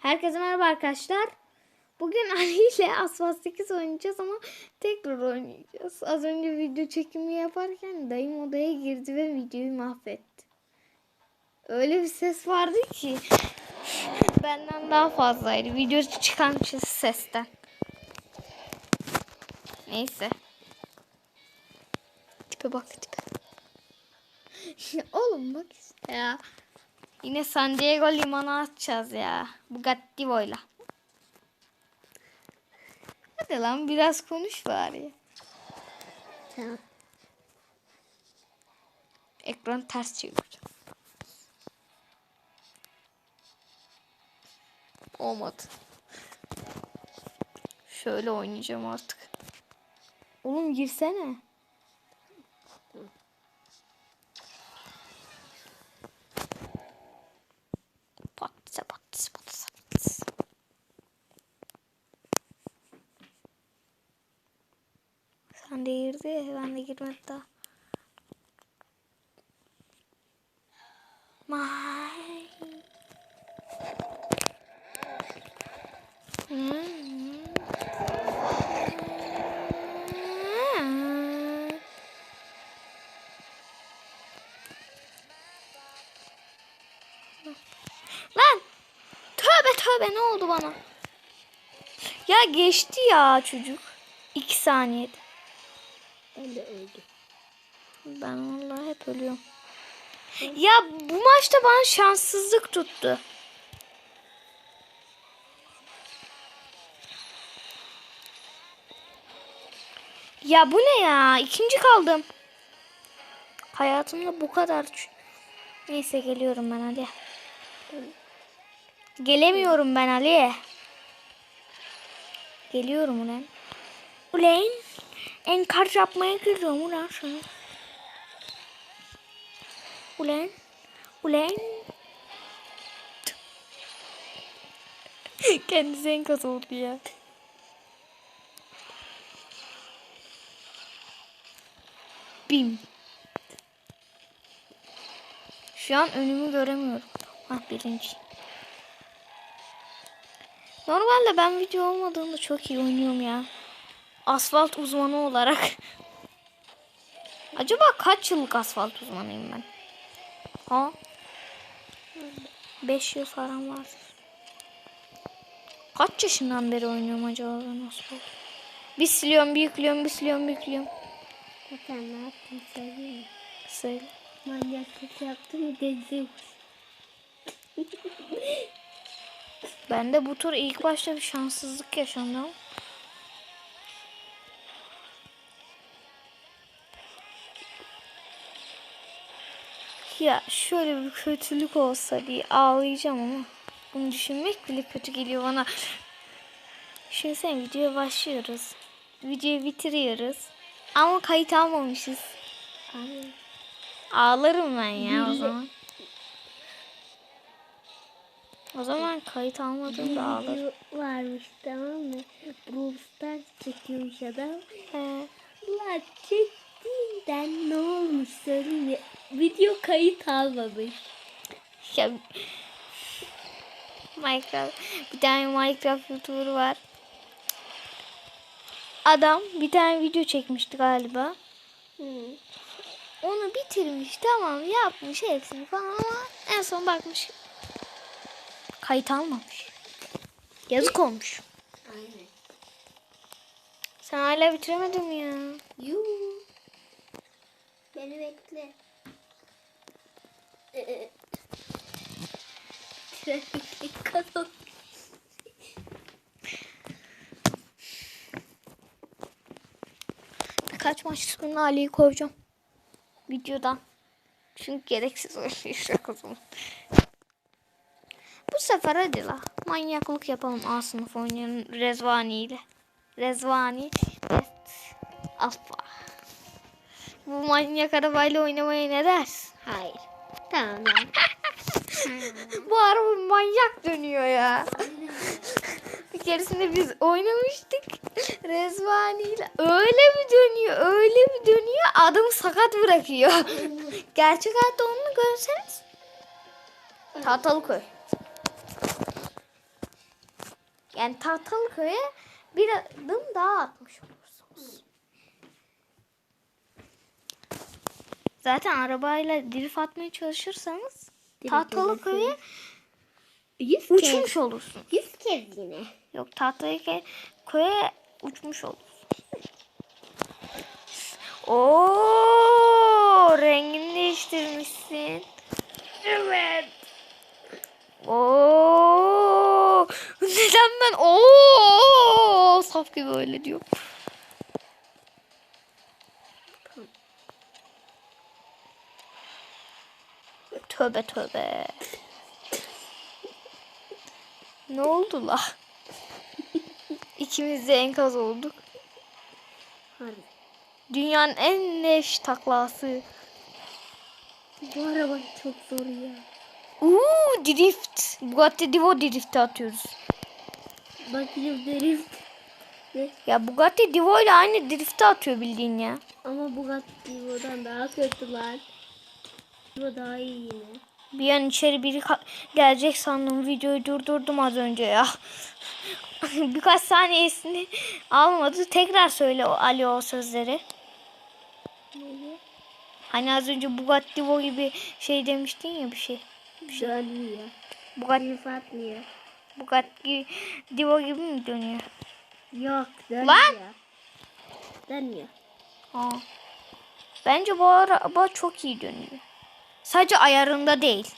Herkese merhaba arkadaşlar. Bugün Ali ile Asfalt 8 oynayacağız ama tekrar oynayacağız. Az önce video çekimi yaparken dayım odaya girdi ve videoyu mahvetti. Öyle bir ses vardı ki benden daha fazlaydı. Video çıkan sesten. Neyse. Tipe bak tipe. Oğlum bak işte ya. Yine San Diego limana atacağız ya. Bugatti boyla. Hadi lan biraz konuş bari. Tamam. Ekranı ters çevireceğim. Olmadı. Şöyle oynayacağım artık. Oğlum girsene. De ben de girmedi daha. May. Lan! Tövbe tövbe ne oldu bana? Ya geçti ya çocuk. İki saniyede. Ben de öldüm. Ben vallahi hep ölüyorum. Ya bu maçta bana şanssızlık tuttu. Ya bu ne ya? İkinci kaldım. Hayatımda bu kadar. Neyse geliyorum ben Ali. Gelemiyorum ben Ali. Geliyorum ulan. Ulan. Enkar yapmaya geliyorum ulan sana. Ulan. Ulan. Kendisi enkaz oldu ya. Bim. Şu an önümü göremiyorum. Ah birinci. Normalde ben video olmadığında çok iyi oynuyorum ya. Asfalt uzmanı olarak. Acaba kaç yıllık asfalt uzmanıyım ben? Ha? 5 yıl falan var. Kaç yaşından beri oynuyorum acaba ben asfalt? Bir siliyorum, bir yüklüyorum, bir siliyorum, bir yüklüyorum. Zaten ne yaptım söyleyeyim mi? Söyle. Manyaklık yaptım denize Ben de bu tur ilk başta bir şanssızlık yaşandı Ya şöyle bir kötülük olsa diye ağlayacağım ama bunu düşünmek bile kötü geliyor bana. Düşünsene videoya başlıyoruz. Videoyu bitiriyoruz. Ama kayıt almamışız. Ağlarım ben ya o zaman. O zaman kayıt almadım da ağlarım. varmış tamam mı? Brawl Stars çekiyormuş adam. He. Ulan çektiğinden ne olmuş söyleyeyim? Video kayıt almamış. Ya Minecraft bir tane Minecraft YouTuber var. Adam bir tane video çekmişti galiba. Hı. Onu bitirmiş tamam yapmış hepsini falan ama en son bakmış kayıt almamış. Yazık olmuş. Aynen. Sen hala bitiremedin mi ya? Yuu. Beni bekle. Ee, Trafik kazan. Birkaç maç sonra Ali'yi koyacağım. Videodan. Çünkü gereksiz oynayacak o zaman. Bu sefer hadi la. Manyaklık yapalım A sınıf oynayalım Rezvani ile. Rezvani. Evet. Alfa. Bu manyak arabayla oynamaya ne dersin? Hayır. Tamam. Bu araba manyak dönüyor ya. Bir keresinde biz oynamıştık. Rezvani ile. Öyle mi dönüyor? Öyle mi dönüyor? Adamı sakat bırakıyor. Gerçek hayatta onu görseniz. Tahtalıköy. Yani Tahtalıköy'e bir adım daha atmış olursunuz. Zaten arabayla drift atmaya çalışırsanız Direkt Tahtalıköy'e Yüz kez. uçmuş olursun. Yüz kez yine. Yok Tahtalıköy'e uçmuş olursun. Oo, rengini değiştirmişsin. Evet. Oo, neden ben oo saf gibi öyle diyor. Tövbe tövbe. Ne oldu la? İkimiz de enkaz olduk. Harbi. Dünyanın en neş taklası. Bu araba çok zor ya. Uuu drift. Bugatti Divo drift'e atıyoruz. Bakayım. Ne? Ya Bugatti Divo ile aynı drift'e atıyor bildiğin ya. Ama Bugatti buradan daha kötü lan. Bu daha iyi yine. Bir an içeri biri gelecek sandım. Videoyu durdurdum az önce ya. Birkaç saniyesini almadı. Tekrar söyle o Ali o sözleri. Neydi? Hani az önce Bugatti Divo gibi şey demiştin ya bir şey. Dönmüyor. Bugatti, atmıyor. Bugatti Divo gibi mi dönüyor? Yok dönmüyor. Lan! Dönmüyor. Ha. Bence bu araba çok iyi dönüyor. Sadece ayarında değil.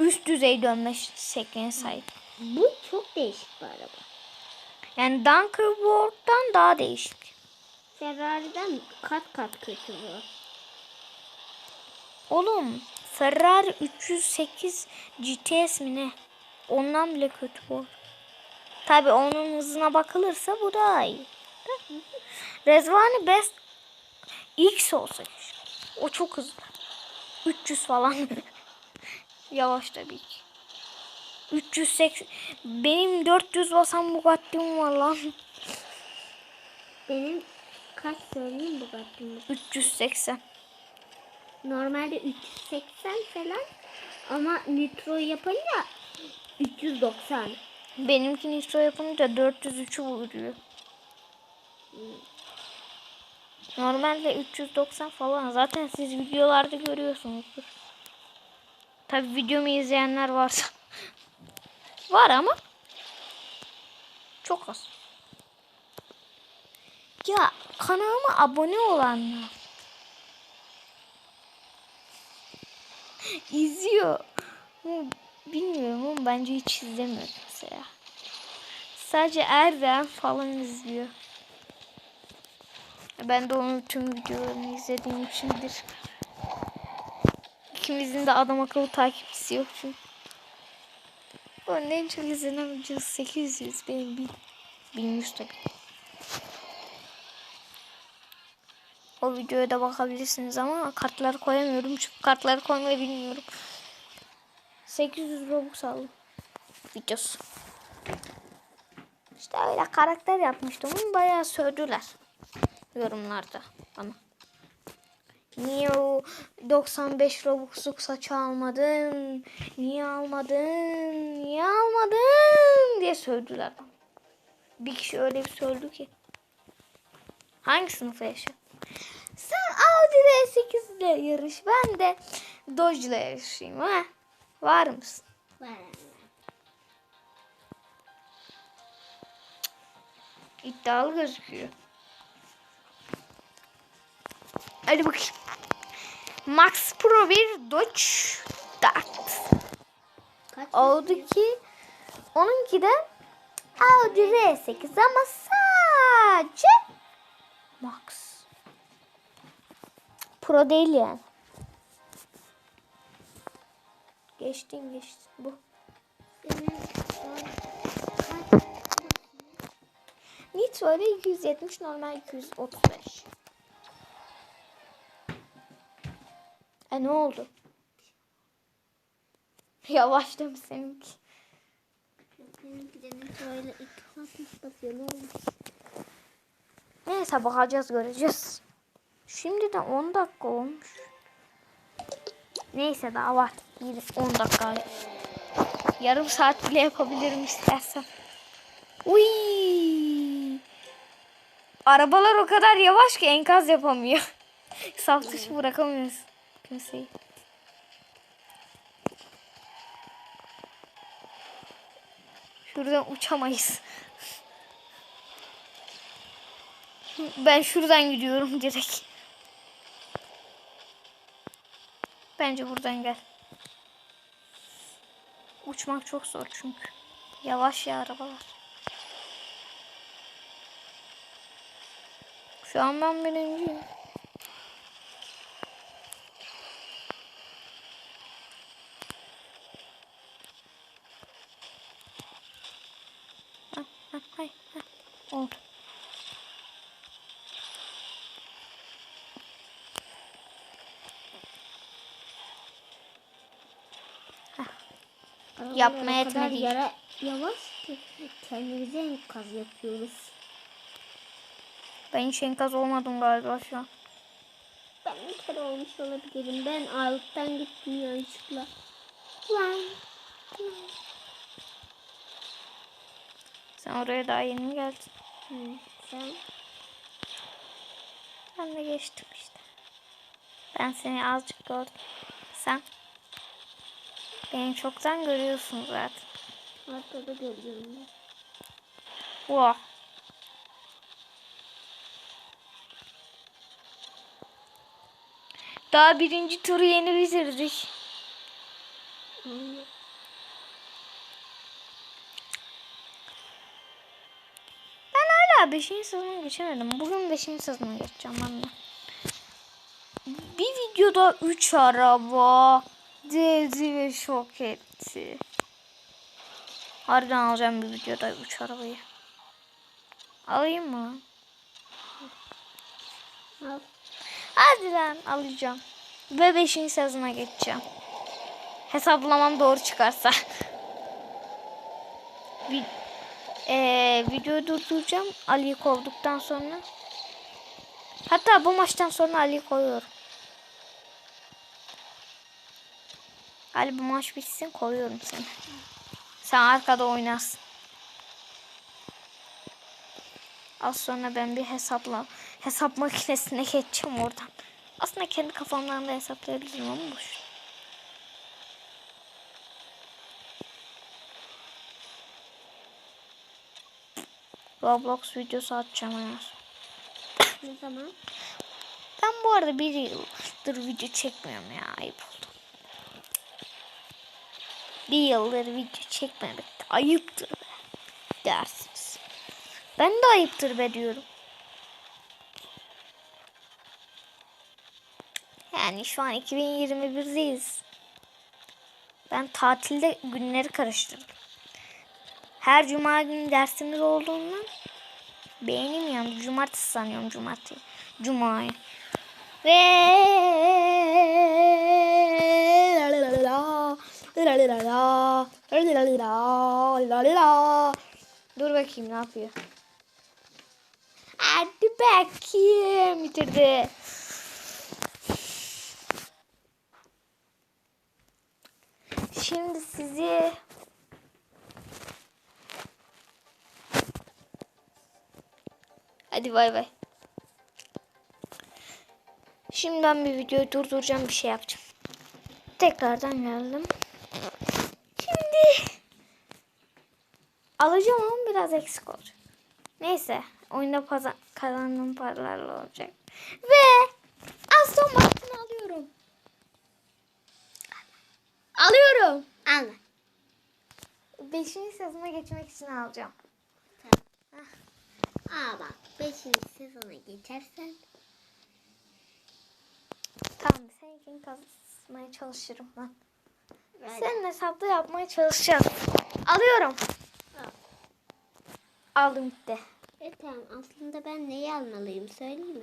Üst düzey dönme şekline sahip. Bu çok değişik bir araba. Yani Dunkerboard'dan daha değişik. Ferrari'den kat kat kötü bu. Oğlum Ferrari 308 GTS mi ne? Ondan bile kötü bu. Tabi onun hızına bakılırsa bu daha iyi. Rezvani Best X olsa. O çok hızlı. 300 falan. Yavaş tabii ki. 380 benim 400 basan Bugatti'm var lan. Benim kaç söyleyeyim Bugatti'm? 380. Normalde 380 falan ama nitro yapınca 390. Benimki nitro yapınca 403'ü vuruyor. Normalde 390 falan. Zaten siz videolarda görüyorsunuzdur. Tabi videomu izleyenler varsa. Var ama. Çok az. Ya kanalıma abone olanlar. izliyor. Bilmiyorum ama bence hiç izlemiyor mesela. Sadece Erdem falan izliyor. Ben de onun tüm videolarını izlediğim içindir. İkimizin de adam akıllı takipçisi yok çünkü. Onun en çok izlenen videosu 800 benim 1000. 1100 tabii. O videoya da bakabilirsiniz ama kartları koyamıyorum çünkü kartları koymayı bilmiyorum. 800 Robux aldım. Videosu. İşte öyle karakter yapmıştım ama bayağı sövdüler. Yorumlarda bana. Niye o 95 Robux'luk saçı almadın? Niye almadın? Niye almadın? diye sövdüler. Bir kişi öyle bir söyledi ki. Hangi sınıfta yaşıyor? Sen Audi R8 ile yarış. Ben de Dodge ile yarışayım. Ha? Var mısın? Var. İddialı gözüküyor. Hadi bakayım. Max Pro 1 Dodge Dart. Kaç Oldu ki onunki de Audi R8 ama sadece Max. Pro değil yani. Geçtin geçtin bu. Nitro ile 270 normal 235. ne oldu? Yavaşlamış seninki. Benimki de nitroyla iki altmış basıyor. Ne olmuş? Neyse bakacağız göreceğiz. Şimdi de 10 dakika olmuş. Neyse daha var. 10 dakika. Yarım saat bile yapabilirim istersen. Uy. Arabalar o kadar yavaş ki enkaz yapamıyor. Saf dışı bırakamıyoruz kimseyi. Şuradan uçamayız. Ben şuradan gidiyorum direkt. Bence buradan gel. Uçmak çok zor çünkü. Yavaş ya arabalar. Şu an ben birinciyim. Arabalar Yapmaya o kadar etmedi. yara, yavaş ki kendimize enkaz yapıyoruz. Ben hiç enkaz olmadım galiba şu an. Ben bir kere olmuş olabilirim. Ben alttan gittim yanlışlıkla. Lan. Sen oraya daha yeni geldin. Hı, sen Ben de geçtim işte. Ben seni azıcık gördüm. Sen beni çoktan görüyorsun zaten. arkada görüyorum ben. Wow. Daha birinci turu yeni bitirdik. Ben hala 5. sezona geçemedim. Bugün 5. sezona geçeceğim ben de. Bir videoda 3 araba devdi ve şok etti. Harbiden alacağım bir videoda 3 arabayı. Alayım mı? Al. Hadi lan alacağım. Ve 5. sezona geçeceğim. Hesaplamam doğru çıkarsa. Vi Eee, videoyu durduracağım. Ali'yi kovduktan sonra. Hatta bu maçtan sonra Ali'yi koyuyorum. Ali bu maç bitsin koyuyorum seni. Sen arkada oynarsın. Az sonra ben bir hesapla hesap makinesine geçeceğim oradan. Aslında kendi kafamdan da hesaplayabilirim ama boş. Roblox videosu atacağım eğer. Ne zaman? Ben bu arada bir yıldır video çekmiyorum ya. Ayıp oldu. Bir yıldır video çekmemek ayıptır be. Dersiniz. Ben de ayıptır be diyorum. Yani şu an 2021'deyiz. Ben tatilde günleri karıştırdım. Her cuma günü dersimiz olduğundan yandı. Cumartesi sanıyorum cumartesi. Cuma'yı. Ve Dur bakayım ne yapıyor. Hadi bakayım bitirdi. Şimdi sizi Hadi bay bay. Şimdi ben bir videoyu durduracağım bir şey yapacağım. Tekrardan geldim. Alacağım ama biraz eksik olacak. Neyse oyunda paza- kazandığım paralarla olacak. Ve Aston Martin'i alıyorum. Alıyorum. Al. Beşinci sezona geçmek için alacağım. Aa bak 5. sezona geçersen Tamam seninkini kazmaya çalışırım ben. Senin hesapta yapmaya çalışacağız. Alıyorum. Al. Aldım gitti. E tamam aslında ben neyi almalıyım söyleyeyim mi?